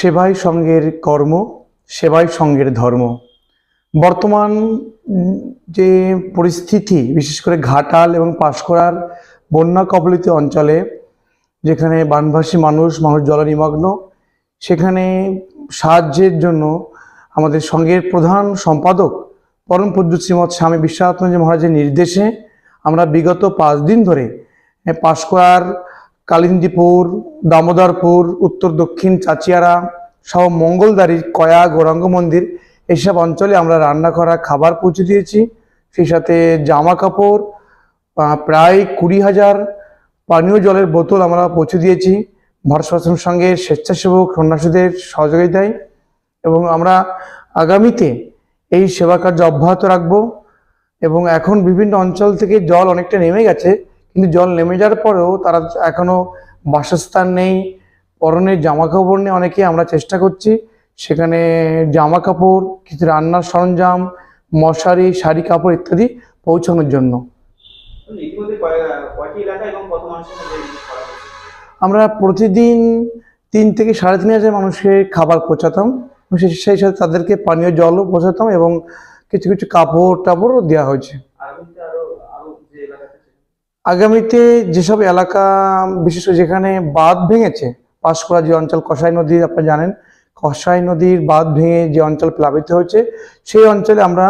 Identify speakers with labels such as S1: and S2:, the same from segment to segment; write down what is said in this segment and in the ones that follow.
S1: সেবাই সঙ্গের কর্ম, সেবাই সঙ্গের ধর্ম। বর্তমান যে পরিস্থিতি, বিশেষ করে ঘাটাল এবং পাঁশকুড়ার বন্যা কবলিত অঞ্চলে, যেখানে বানভাসী মানুষ মানুষ জলে নিমগ্ন সেখানে সাহায্যের জন্য আমাদের সঙ্গের প্রধান সম্পাদক পরম পূজ্য শ্রীমৎ স্বামী বিশ্বাত্মজি মহারাজের নির্দেশে আমরা বিগত পাঁচ দিন ধরে পাঁশকুড়ার কালিন্দীপুর, দামোদরপুর, উত্তর দক্ষিণ চাচিয়ারা সহ মঙ্গলদারি কয়া, গৌরাঙ্গ মন্দির এইসব অঞ্চলে আমরা রান্না করা খাবার পৌঁছে দিয়েছি। সেই সাথে জামা কাপড় প্রায় কুড়ি হাজার পানীয় জলের বোতল আমরা পৌঁছে দিয়েছি। ভারত সঙ্গে স্বেচ্ছাসেবক সন্ন্যাসীদের সহযোগিতায় এবং আমরা আগামীতে এই সেবা কার্য অব্যাহত রাখব। এবং এখন বিভিন্ন অঞ্চল থেকে জল অনেকটা নেমে গেছে। কিন্তু জল নেমে যাওয়ার পরেও তারা এখনও বাসস্থান নেই পরনের জামা কাপড় নিয়ে অনেকে আমরা চেষ্টা করছি। সেখানে জামা কাপড় কিছু রান্নার সরঞ্জাম মশারি শাড়ি কাপড় ইত্যাদি পৌঁছানোর জন্য? আমরা প্রতিদিন তিন থেকে সাড়ে তিন হাজার মানুষকে খাবার পৌঁছাতাম সেই সাথে তাদেরকে পানীয় জলও পৌঁছাতাম এবং কিছু কিছু কাপড় টাপড়ও দেওয়া হয়েছে
S2: আর কিন্তু আরও আরও যে এলাকা আছে সেখানে
S1: আগামীতে যেসব এলাকা, বিশেষ করে যেখানে বাঁধ ভেঙেছে, পাঁশকুড়া যে অঞ্চল কষাই নদী আপনারা জানেন কষাই নদীর বাঁধ ভেঙে যে অঞ্চল প্লাবিত হয়েছে, সেই অঞ্চলে আমরা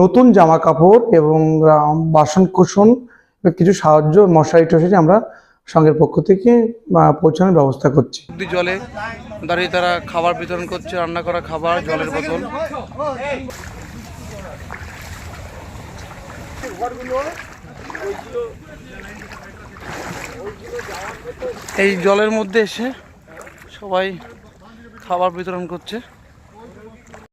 S1: নতুন জামা কাপড় এবং বাসন কোসন কিছু সাহায্য মশারি টশারি আমরা সঙ্গের পক্ষ থেকে পৌঁছানোর ব্যবস্থা করছি। জলে দাঁড়িয়ে তারা খাবার বিতরণ করছে, রান্না করা খাবার, জলের বোতল। এই জলের মধ্যে এসে সবাই খাবার বিতরণ করছে।